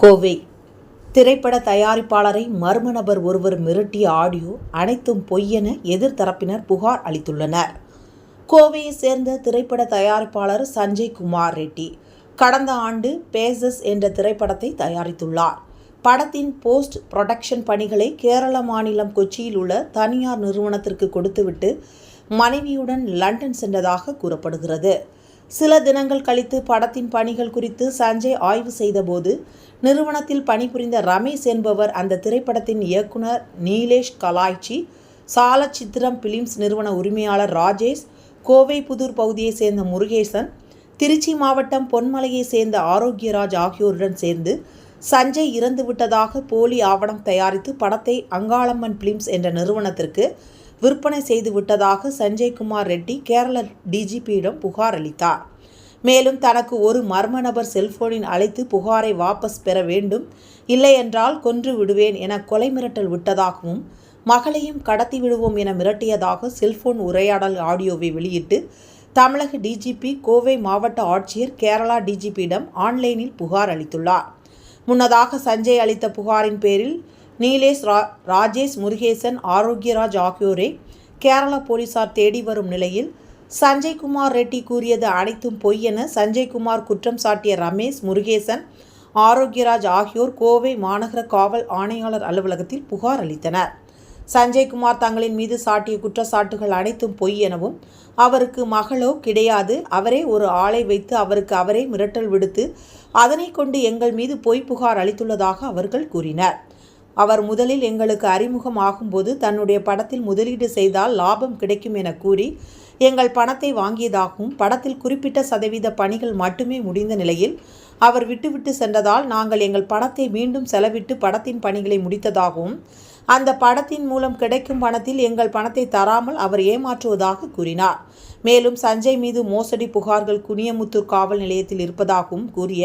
கோவை. திரைப்பட தயாரிப்பாளரை மர்ம நபர் ஒருவர் மிரட்டிய ஆடியோ அனைத்தும் பொய்யென எதிர்த்தரப்பினர் புகார் அளித்துள்ளனர். கோவையை சேர்ந்த திரைப்பட தயாரிப்பாளர் சஞ்சய் குமார் ரெட்டி கடந்த ஆண்டு பேசஸ் என்ற திரைப்படத்தை தயாரித்துள்ளார். படத்தின் போஸ்ட் புரொடக்ஷன் பணிகளை கேரள மாநிலம் கொச்சியில் உள்ள தனியார் நிறுவனத்திற்கு கொடுத்துவிட்டு மனைவியுடன் லண்டன் சென்றதாக கூறப்படுகிறது. சில தினங்கள் கழித்து படத்தின் பணிகள் குறித்து சஞ்சய் ஆய்வு செய்தபோது நிறுவனத்தில் பணிபுரிந்த ரமேஷ் என்பவர் அந்த திரைப்படத்தின் இயக்குனர் நீலேஷ் கலாய்ச்சி சாலச்சித்திரம் பிலிம்ஸ் நிறுவன உரிமையாளர் ராஜேஷ் கோவை புதூர் பகுதியைச் சேர்ந்த முருகேசன் திருச்சி மாவட்டம் பொன்மலையைச் சேர்ந்த ஆரோக்கியராஜ் ஆகியோருடன் சேர்ந்து சஞ்சய் இறந்து விட்டதாக போலி ஆவணம் தயாரித்து படத்தை அங்காளம்மன் பிலிம்ஸ் என்ற நிறுவனத்திற்கு விற்பனை செய்து விட்டதாக சஞ்சய்குமார் ரெட்டி கேரள டிஜிபியிடம் புகார் அளித்தார். மேலும் தனக்கு ஒரு மர்ம நபர் செல்போனில் அழைத்து புகாரை வாபஸ் பெற வேண்டும் இல்லையென்றால் கொன்று விடுவேன் என கொலை மிரட்டல் விட்டதாகவும் மகளையும் கடத்தி விடுவோம் என மிரட்டியதாக செல்போன் உரையாடல் ஆடியோவை வெளியிட்டு தமிழக டிஜிபி கோவை மாவட்ட ஆட்சியர் கேரளா டிஜிபியிடம் ஆன்லைனில் புகார் அளித்துள்ளார். முன்னதாக சஞ்சய் அளித்த புகாரின் பேரில் நீலேஷ் ரா ராஜேஷ் முருகேசன் ஆரோக்கியராஜ் ஆகியோரை கேரள போலீசார் தேடி வரும் நிலையில் சஞ்சய்குமார் ரெட்டி கூறியது அனைத்தும் பொய் என சஞ்சய்குமார் குற்றம் சாட்டிய ரமேஷ் முருகேசன் ஆரோக்கியராஜ் ஆகியோர் கோவை மாநகர காவல் ஆணையாளர் அலுவலகத்தில் புகார் அளித்தனர். சஞ்சய்குமார் தங்களின் மீது சாட்டிய குற்றச்சாட்டுகள் அனைத்தும் பொய் எனவும் அவருக்கு மகளோ கிடையாது அவரே ஒரு ஆளை வைத்து அவருக்கு அவரே மிரட்டல் விடுத்து அதனை கொண்டு எங்கள் மீது பொய் புகார் அளித்துள்ளதாக அவர்கள் கூறினர். அவர் முதலில் எங்களுக்கு அறிமுகம் ஆகும்போது தன்னுடைய படத்தில் முதலீடு செய்தால் லாபம் கிடைக்கும் என கூறி எங்கள் பணத்தை வாங்கியதாகவும் படத்தில் குறிப்பிட்ட சதவீத பணிகள் மட்டுமே முடிந்த நிலையில் அவர் விட்டுவிட்டு சென்றதால் நாங்கள் எங்கள் பணத்தை மீண்டும் செலவிட்டு படத்தின் பணிகளை முடித்ததாகவும் அந்த படத்தின் மூலம் கிடைக்கும் பணத்தில் எங்கள் பணத்தை தராமல் அவர் ஏமாற்றுவதாக கூறினார். மேலும் சஞ்சய் மீது மோசடி புகார்கள் குனியமுத்தூர் காவல் நிலையத்தில் இருப்பதாகவும் கூறிய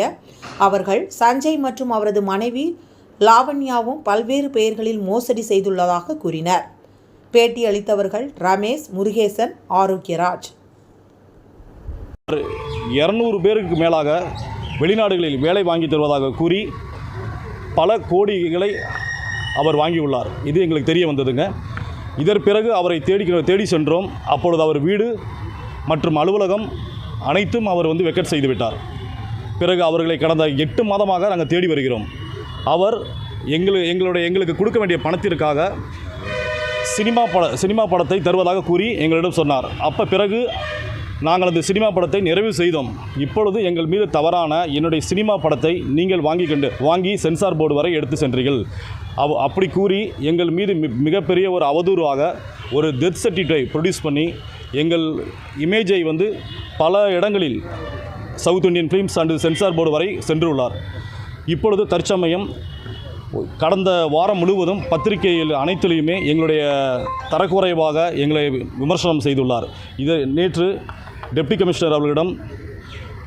அவர்கள் சஞ்சய் மற்றும் அவரது மனைவி லாவண்யாவும் பல்வேறு பெயர்களில் மோசடி செய்துள்ளதாக கூறினர். பேட்டி அளித்தவர்கள் ரமேஷ் முருகேசன் ஆரோக்கியராஜ். இரநூறு பேருக்கு மேலாக வெளிநாடுகளில் வேலை வாங்கி தருவதாக கூறி பல கோடிகளை அவர் வாங்கியுள்ளார். இது எங்களுக்கு தெரிய வந்ததுங்க. இதன் பிறகு அவரை தேடி தேடி சென்றோம். அப்பொழுது அவர் வீடு மற்றும் அலுவலகம் அனைத்தும் அவர் வந்து வெக்கட் செய்துவிட்டார் பிறகு அவர்களை கடந்த எட்டு மாதமாக நாங்கள் தேடி வருகிறோம். அவர் எங்களு எங்களுடைய எங்களுக்கு கொடுக்க வேண்டிய பணத்திற்காக சினிமா பட சினிமா படத்தை தருவதாக கூறி எங்களிடம் சொன்னார். அப்போ பிறகு நாங்கள் அந்த சினிமா படத்தை நிறைவு செய்தோம். இப்பொழுது எங்கள் மீது தவறான என்னுடைய சினிமா படத்தை நீங்கள் வாங்கி கண்டு வாங்கி சென்சார் போர்டு வரை எடுத்து சென்றீர்கள். அவ் அப்படி கூறி எங்கள் மீது மி- மிகப்பெரிய ஒரு அவதூறாக ஒரு டெத் சர்டிஃபிகேட்டை ப்ரொடியூஸ் பண்ணி எங்கள் இமேஜை வந்து பல இடங்களில் south Indian films and censor board வரை சென்றுள்ளார். இப்பொழுது தற்சமயம் கடந்த வாரம் முழுவதும் பத்திரிகையில் அனைத்திலையுமே எங்களுடைய தரக்குறைவாக எங்களை விமர்சனம் செய்துள்ளார். இது நேற்று டெப்டி கமிஷனர் அவர்களிடம்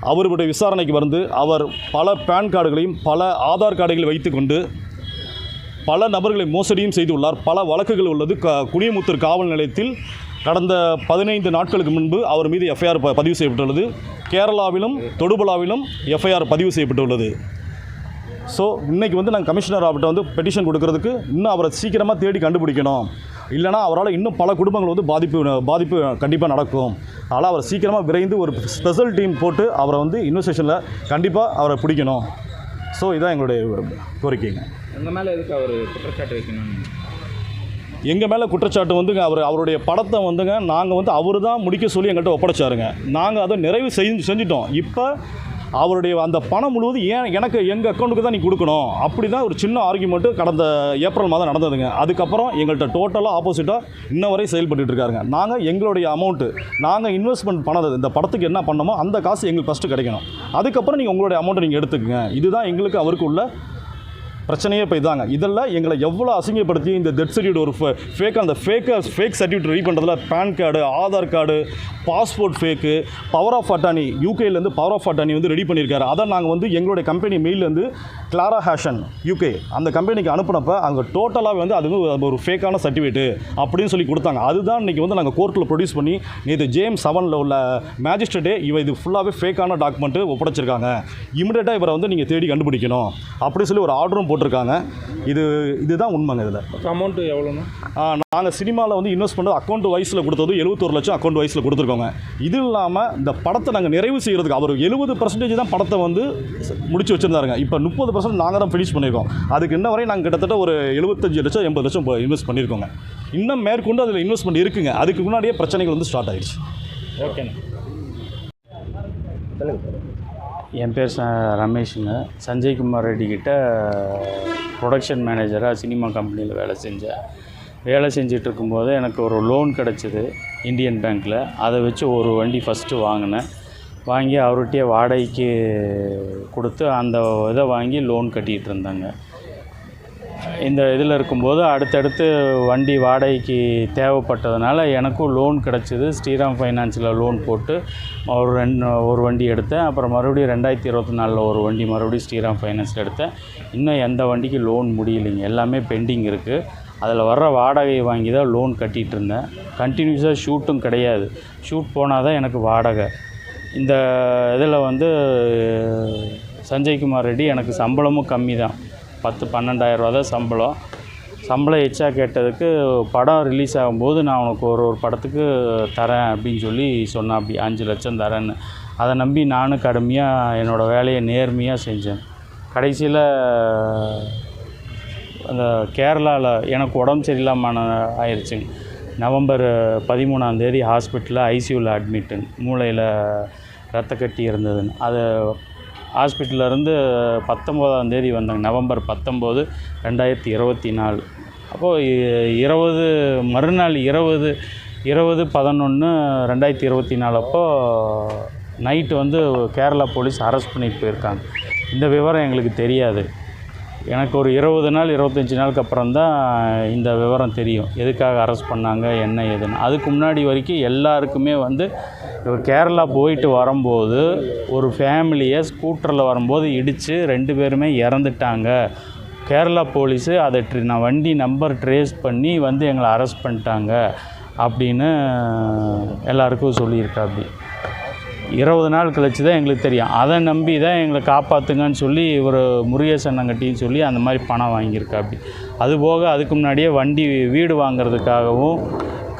அவருடைய விசாரணைக்கு வந்து அவர் பல பேன் கார்டுகளையும் பல ஆதார் கார்டுகளை வைத்துக்கொண்டு பல நபர்களை மோசடியும் செய்துள்ளார். பல வழக்குகள் உள்ளது. க குனியமுத்தூர் காவல் நிலையத்தில் கடந்த பதினைந்து நாட்களுக்கு முன்பு அவர் மீது எஃப்ஐஆர் பதிவு செய்யப்பட்டுள்ளது. கேரளாவிலும் தொடுபலாவிலும் எஃப்ஐஆர் பதிவு செய்யப்பட்டுள்ளது. ஸோ இன்னைக்கு வந்து நாங்கள் கமிஷனர் அவர்கிட்ட வந்து பெட்டிஷன் கொடுக்கறதுக்கு இன்னும் அவரை சீக்கிரமாக தேடி கண்டுபிடிக்கணும். இல்லைனா அவரால் இன்னும் பல குடும்பங்கள் வந்து பாதிப்பு பாதிப்பு கண்டிப்பாக நடக்கும். அதனால் அவர் சீக்கிரமாக விரைந்து ஒரு ஸ்பெஷல் டீம் போட்டு அவரை வந்து இன்வெஸ்டிகேஷனில் கண்டிப்பாக அவரை பிடிக்கணும். ஸோ இதான் எங்களுடைய கோரிக்கைங்க. உங்கள் மேலே எதுக்கு அவர் குற்றச்சாட்டு வைக்கணும் எங்கள் மேலே குற்றச்சாட்டு வந்துங்க அவர் அவருடைய படத்தை வந்துங்க நாங்கள் வந்து அவர் தான் முடிக்க சொல்லி எங்கள்கிட்ட ஒப்படைச்சாருங்க. நாங்கள் அதை நிறைவு செஞ்சு செஞ்சிட்டோம். இப்போ அவருடைய அந்த பணம் முழுவதும் ஏன் எனக்கு எங்கள் அக்கௌண்ட்டுக்கு தான் நீ கொடுக்கணும்? அப்படி தான் ஒரு சின்ன ஆர்குமெண்ட்டு கடந்த ஏப்ரல் மாதம் நடந்ததுங்க. அதுக்கப்புறம் எங்கள்கிட்ட டோட்டலாக ஆப்போசிட்டாக இன்ன வரை செயல்பட்டுட்டு இருக்காருங்க. நாங்கள் எங்களுடைய அமௌண்ட்டு நாங்கள் இன்வெஸ்ட்மெண்ட் பண்ணது இந்த படத்துக்கு என்ன பண்ணமோ அந்த காசு எங்களுக்கு ஃபஸ்ட்டு கிடைக்கணும். அதுக்கப்புறம் நீங்கள் உங்களுடைய அமௌண்ட்டை நீங்கள் எடுத்துக்கங்க. இதுதான் எங்களுக்கு அவருக்கு உள்ள பிரச்சனையே இப்போ தாங்க இதெல்லாம் எங்களை எவ்வளோ அசிங்கப்படுத்தி இந்த டெத் சர்டிஃபிகேட் ஒரு ஃபேக் அந்த ஃபேக்கை ஃபேக் சர்டிஃபிகேட் ரெடி பண்ணுறதுல PAN card Aadhaar card passport fake power of attorney யூகேலேருந்து power of attorney வந்து ரெடி பண்ணியிருக்காரு. அதை நாங்கள் வந்து எங்களுடைய கம்பெனி மெயிலேருந்து கிளாரா ஹேஷன் யூகே அந்த கம்பெனிக்கு அனுப்புனப்ப அங்கே டோட்டலாகவே வந்து அது ஒரு ஃபேக்கான சர்டிஃபிகேட்டு அப்படின்னு சொல்லி கொடுத்தாங்க. அதுதான் இன்றைக்கி வந்து நாங்கள் கோர்ட்டில் ப்ரொடியூஸ் பண்ணி நேற்று ஜேம் செவனில் உள்ள மேஜிஸ்ட்ரேட்டே இவ இது ஃபுல்லாகவே ஃபேக்கான டாக்குமெண்ட்டு ஒப்படைச்சிருக்காங்க. இமிடியேட்டாக இவரை வந்து நீங்கள் தேடி கண்டுபிடிக்கணும். அப்படின்னு சொல்லி ஒரு ஆர்டரும் போட்டிருக்காங்க. இது இதுதான் உண்மைங்க இதில். அமௌண்ட்டு எவ்வளோண்ணா நாங்கள் சினிமாவில் வந்து இன்வெஸ்ட் பண்ணது அக்கௌண்ட் வயசில் கொடுத்தது எழுபத்தொரு லட்சம் அக்கௌண்ட் வயசில் கொடுத்துருக்கோங்க. இது இல்லாமல் இந்த படத்தை நாங்கள் நிறைவு செய்கிறதுக்கு அவர் எழுபது பர்சன்டேஜ் தான் படத்தை வந்து முடிச்சு வச்சுருந்தாருங்க. இப்போ முப்பது பர்சன்ட் நாங்கள் தான் ஃபினிஷ் பண்ணியிருக்கோம். அதுக்கு இன்ன வரை நாங்கள் கிட்டத்தட்ட ஒரு எழுபத்தஞ்சு லட்சம் எண்பது லட்சம் இன்வெஸ்ட் பண்ணியிருக்கோங்க. இன்னும் மேற்கொண்டு அதில் இன்வெஸ்ட்மெண்ட் இருக்குங்க. அதுக்கு முன்னாடியே பிரச்சனைகள் வந்து ஸ்டார்ட் ஆயிடுச்சு. ஓகேண்ணா. என் பேர் ரமேஷுங்க. சஞ்சய் குமார் ரெட்டி ப்ரொடக்ஷன் மேனேஜராக சினிமா கம்பெனியில் வேலை செஞ்சேன். வேலை செஞ்சிட்டு இருக்கும்போது எனக்கு ஒரு லோன் கிடச்சிது இந்தியன் பேங்க்கில் அதை வச்சு ஒரு வண்டி ஃபஸ்ட்டு வாங்கினேன். வாங்கி அவர்கிட்டயே வாடகைக்கு கொடுத்து அந்த இதை வாங்கி லோன் கட்டிகிட்டு இருந்தாங்க. இந்த இதில் இருக்கும்போது அடுத்தடுத்து வண்டி வாடகைக்கு தேவைப்பட்டதுனால எனக்கும் லோன் கிடச்சிது. ஸ்ரீராம் ஃபைனான்ஸில் லோன் போட்டு ஒரு ரெண்டு ஒரு வண்டி எடுத்தேன். அப்புறம் மறுபடியும் ரெண்டாயிரத்தி இருபத்தி நாலில் ஒரு வண்டி மறுபடியும் ஸ்ரீராம் ஃபைனான்ஸில் எடுத்தேன். இன்னும் எந்த வண்டிக்கு லோன் முடியலைங்க. எல்லாமே பெண்டிங் இருக்குது அதில் வர்ற வாடகையை வாங்கி தான் லோன் கட்டிகிட்டு இருந்தேன். கண்டினியூஸாக ஷூட்டும் கிடையாது. ஷூட் போனால் தான் எனக்கு வாடகை. இந்த இதில் வந்து சஞ்சய்குமார் ரெட்டி எனக்கு சம்பளமும் கம்மி தான். பத்து பன்னெண்டாயிரரூவா தான் சம்பளம். சம்பளம் எச்சா கேட்டதுக்கு படம் ரிலீஸ் ஆகும்போது நான் உனக்கு ஒரு ஒரு படத்துக்கு தரேன் அப்படின்னு சொல்லி சொன்னேன். அப்படி அஞ்சு லட்சம் தரேன்னு. அதை நம்பி நானும் கடுமையாக என்னோடய வேலையை நேர்மையாக செஞ்சேன். கடைசியில் அந்த கேரளாவில் எனக்கு உடம்பு சரியில்லாமல் ஆயிடுச்சுங்க நவம்பர் பதிமூணாம் தேதி ஹாஸ்பிட்டலில் ஐசியூவில் அட்மிட்டுன்னு மூளையில் ரத்த கட்டி இருந்ததுன்னு. அதை ஹாஸ்பிட்டல்ல இருந்து பத்தொம்போதாம் தேதி வந்தாங்க. நவம்பர் பத்தொம்போது ரெண்டாயிரத்தி இருபத்தி நாலு. அப்போது இருபது மறுநாள் இருபது இருபது பதினொன்று ரெண்டாயிரத்தி இருபத்தி நாலு அப்போது நைட்டு வந்து கேரளா போலீஸ் அரெஸ்ட் பண்ணிட்டு போயிருக்காங்க. இந்த விவரம் எங்களுக்கு தெரியாது. எனக்கு ஒரு இருபது நாள் இருபத்தஞ்சி நாளுக்கு அப்புறம் தான் இந்த விவரம் தெரியும். எதுக்காக அரெஸ்ட் பண்ணாங்க என்ன ஏதுன்னு. அதுக்கு முன்னாடி வரைக்கும் எல்லாருக்குமே வந்து கேரளா போயிட்டு வரும்போது ஒரு ஃபேமிலியை ஸ்கூட்டரில் வரும்போது இடித்து ரெண்டு பேருமே இறந்துட்டாங்க. கேரளா போலீஸு அதை ட்ரி- நான் வண்டி நம்பர் ட்ரேஸ் பண்ணி வந்து எங்களை அரெஸ்ட் பண்ணிட்டாங்க. அப்படின்னு எல்லாருக்கும் சொல்லியிருக்கா அப்படி இருபது நாள் கழிச்சு தான் எங்களுக்கு தெரியும். அதை நம்பி தான் எங்களை காப்பாற்றுங்கன்னு சொல்லி ஒரு முருகேசன் சொல்லி அந்த மாதிரி பணம் வாங்கியிருக்கா அப்படி. அது போக அதுக்கு முன்னாடியே வண்டி வீடு வாங்குறதுக்காகவும்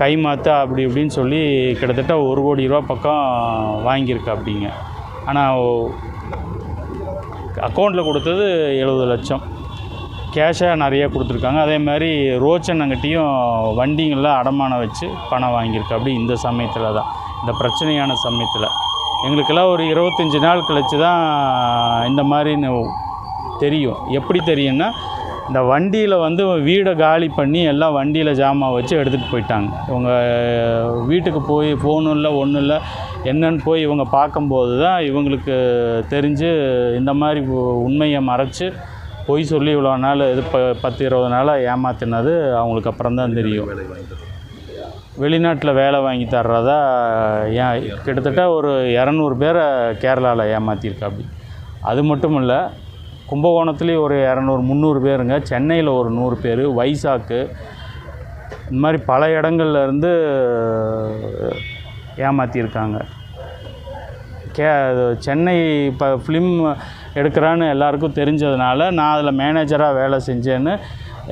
கைமாற்ற அப்படி இப்படின்னு சொல்லி கிட்டத்தட்ட ஒரு கோடி ரூபா பக்கம் வாங்கியிருக்கா அப்படிங்க. ஆனால் அக்கௌண்ட்டில் கொடுத்தது எழுபது லட்சம். கேஷாக நிறைய கொடுத்துருக்காங்க. அதே மாதிரி ரோச்சன் வண்டிங்கள்லாம் அடமானம் வச்சு பணம் வாங்கியிருக்கு அப்படி இந்த சமயத்தில் தான். இந்த பிரச்சனையான சமயத்தில். எங்களுக்கெல்லாம் ஒரு இருபத்தஞ்சி நாள் கழிச்சு தான் இந்த மாதிரின்னு தெரியும். எப்படி தெரியும்னா இந்த வண்டியில் வந்து வீடை காலி பண்ணி எல்லாம் வண்டியில் ஜாமான் வச்சு எடுத்துகிட்டு போயிட்டாங்க. இவங்க வீட்டுக்கு போய் ஃபோனும் இல்லை ஒன்றும் இல்லை என்னன்னு போய் இவங்க பார்க்கும்போது தான் இவங்களுக்கு தெரிஞ்சு இந்த மாதிரி உண்மையை மறைச்சி பொய் சொல்லி இவ்வளோ நாள் இது ப பத்து இருபது நாளாக ஏமாத்தினது அவங்களுக்கு அப்புறம் தான் தெரியும். வெளிநாட்டில் வேலை வாங்கி தர்றதா ஏன் கிட்டத்தட்ட ஒரு இரநூறு பேரை கேரளாவில் ஏமாற்றிருக்கா அது மட்டும் இல்லை கும்பகோணத்துலேயும் ஒரு இரநூறு முந்நூறு பேருங்க. சென்னையில் ஒரு நூறு பேர் வைசாக்கு. இந்த மாதிரி பல இடங்கள்ல இருந்து கே அது சென்னை இப்போ ஃபிலிம் எடுக்கிறான்னு எல்லாருக்கும் தெரிஞ்சதுனால நான் அதில் மேனேஜராக வேலை செஞ்சேன்னு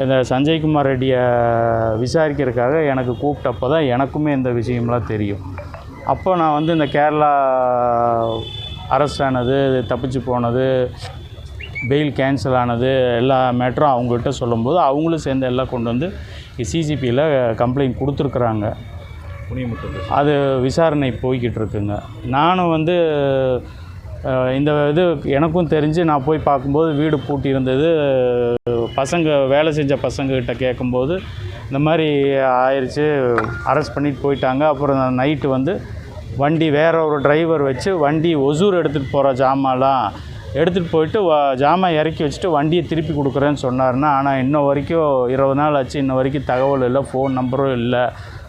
இந்த சஞ்சய்குமார் ரெட்டியை விசாரிக்கிறதுக்காக எனக்கு கூப்பிட்டப்போ தான் எனக்குமே இந்த விஷயம்லாம் தெரியும். அப்போ நான் வந்து இந்த கேரளா அரெஸ்ட் ஆனது தப்பிச்சு போனது பெயில் கேன்சல் ஆனது எல்லா மேட்டரும் அவங்ககிட்ட சொல்லும்போது அவங்களும் சேர்ந்து எல்லாம் கொண்டு வந்து சிசிபியில் கம்ப்ளைண்ட் கொடுத்துருக்குறாங்க. அது விசாரணை போய்கிட்டு இருக்குங்க. நானும் வந்து இந்த இது எனக்கும் தெரிஞ்சு நான் போய் பார்க்கும்போது வீடு பூட்டி இருந்தது பசங்க வேலை செஞ்ச பசங்கக்கிட்ட கேட்கும்போது இந்த மாதிரி ஆயிடுச்சு அரெஸ்ட் பண்ணிட்டு போயிட்டாங்க. அப்புறம் நைட்டு வந்து வண்டி வேற ஒரு டிரைவர் வச்சு வண்டி ஒசூர் எடுத்துகிட்டு போகிற ஜாமான்லாம் எடுத்துகிட்டு போயிட்டு வ ஜாமான் இறக்கி வச்சுட்டு வண்டியை திருப்பி கொடுக்குறேன்னு சொன்னார்னா ஆனால் இன்ன வரைக்கும் இருபது நாள் ஆச்சு இன்ன வரைக்கும் தகவல் இல்லை ஃபோன் நம்பரும் இல்லை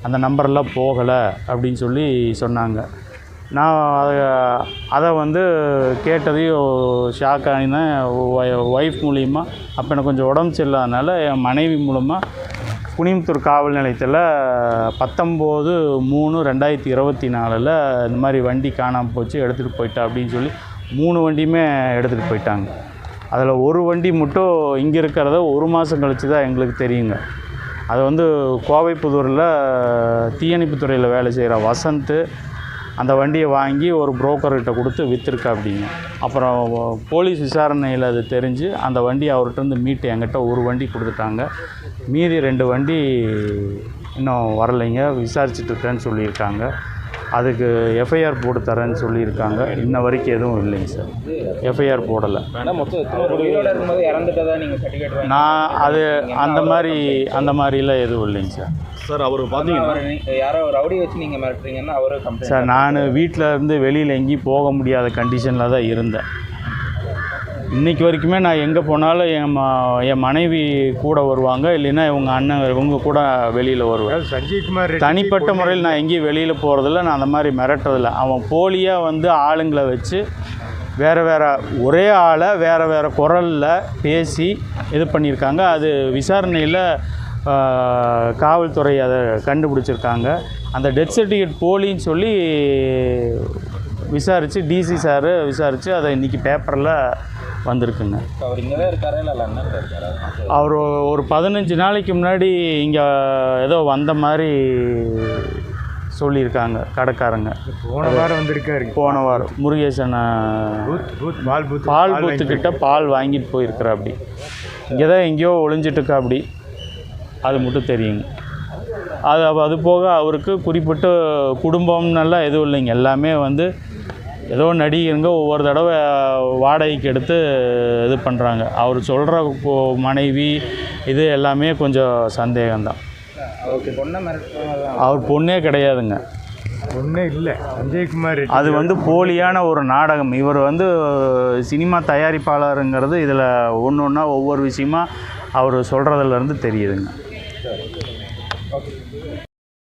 அந்த நம்பரெல்லாம் போகலை அப்படின்னு சொல்லி சொன்னாங்க. நான் அதை அதை வந்து கேட்டதையும் ஷாக் ஆகினேன். ஒய்ஃப் மூலிமா அப்போ எனக்கு கொஞ்சம் உடம்பு சரியில்லாதனால என் மனைவி மூலமாக குனியமுத்தூர் காவல் நிலையத்தில் பத்தொம்போது மூணு ரெண்டாயிரத்தி இருபத்தி நாலில் இந்த மாதிரி வண்டி காணாமல் போச்சு எடுத்துகிட்டு போயிட்டா அப்படின்னு சொல்லி மூணு வண்டியுமே எடுத்துகிட்டு போயிட்டாங்க. அதில் ஒரு வண்டி மட்டும் இங்கே இருக்கிறத ஒரு மாதம் கழித்து தான் எங்களுக்கு தெரியுங்க. அது வந்து கோவைப்புதூரில் தீயணைப்புத்துறையில் வேலை செய்கிற வசந்த் அந்த வண்டியை வாங்கி ஒரு புரோக்கர்கிட்ட கொடுத்து விற்றுருக்கா அப்படிங்க. அப்புறம் போலீஸ் விசாரணையில் அது தெரிஞ்சு அந்த வண்டி அவர்கிட்ட இருந்து மீட்டு என்கிட்ட ஒரு வண்டி கொடுத்துட்டாங்க. மீதி ரெண்டு வண்டி இன்னும் வரலைங்க. விசாரிச்சுட்டு இருக்கேன்னு சொல்லியிருக்காங்க. அதுக்கு எஃப்ஐஆர் போட்டு தரேன்னு சொல்லியிருக்காங்க. இன்ன வரைக்கும் எதுவும் இல்லைங்க சார். எஃப்ஐஆர் போடலை. நான் அது அந்த மாதிரி அந்த மாதிரிலாம் எதுவும் இல்லைங்க சார். சார் அவர் பார்த்தீங்கன்னா யாரோ ரவுடி வச்சு நீங்கள் மிரட்டுறீங்கன்னா அவரே கம்ப்ளைண்ட் சார் நான் வீட்டில் இருந்து வெளியில் எங்கேயும் போக முடியாத கண்டிஷனில் தான் இருந்தேன். இன்னைக்கு வரைக்குமே நான் எங்கே போனாலும் என் ம என் மனைவி கூட வருவாங்க இல்லைன்னா இவங்க அண்ணன் இவங்க கூட வெளியில் வருவேன் சஞ்சய்குமார் தனிப்பட்ட முறையில் நான் எங்கேயும் வெளியில் போகிறதில்ல நான் அந்த மாதிரி மிரட்டுறதில்ல அவன் போலியாக வந்து ஆளுங்களை வச்சு வேறு வேறு ஒரே ஆளை வேறு வேறு குரலில் பேசி இது பண்ணியிருக்காங்க. அது விசாரணையில் காவல்துறை அதை கண்டுபிடிச்சிருக்காங்க. அந்த டெத் சர்டிஃபிகேட் போலின்னு சொல்லி விசாரித்து டிசி சார் விசாரித்து அதை இன்றைக்கி பேப்பரில் வந்திருக்குங்க. அவர் இங்கே தான் இருக்காரா இல்லை லண்டனில் இருக்காரா? அவர் ஒரு பதினஞ்சு நாளைக்கு முன்னாடி இங்கே ஏதோ வந்த மாதிரி சொல்லியிருக்காங்க கடைக்காரங்க. போன வாரம் வந்திருக்காரு. போன வாரம் முருகேசன் பால் பூத் பால் பூத்துக்கிட்ட பால் வாங்கிட்டு. போயிருக்கிற அப்படி இங்கே தான் எங்கேயோ ஒளிஞ்சிட்டு இருக்கா அப்படி அது மட்டும் தெரியுங்க. அது அது போக அவருக்கு குறிப்பிட்ட குடும்பம்னெல்லாம் எதுவும் இல்லைங்க. எல்லாமே வந்து ஏதோ நடிகருங்க ஒவ்வொரு தடவை வாடகைக்கு எடுத்து இது பண்ணுறாங்க அவர் சொல்கிற மனைவி இது எல்லாமே கொஞ்சம் சந்தேகம்தான். அவர் பொண்ணே கிடையாதுங்க. ஒன்றும் இல்லை. சஞ்சய்குமார் அது வந்து போலியான ஒரு நாடகம். இவர் வந்து சினிமா தயாரிப்பாளருங்கிறது இதில் ஒன்று ஒன்றா ஒவ்வொரு விஷயமா அவர் சொல்கிறதுலேருந்து தெரியுதுங்க.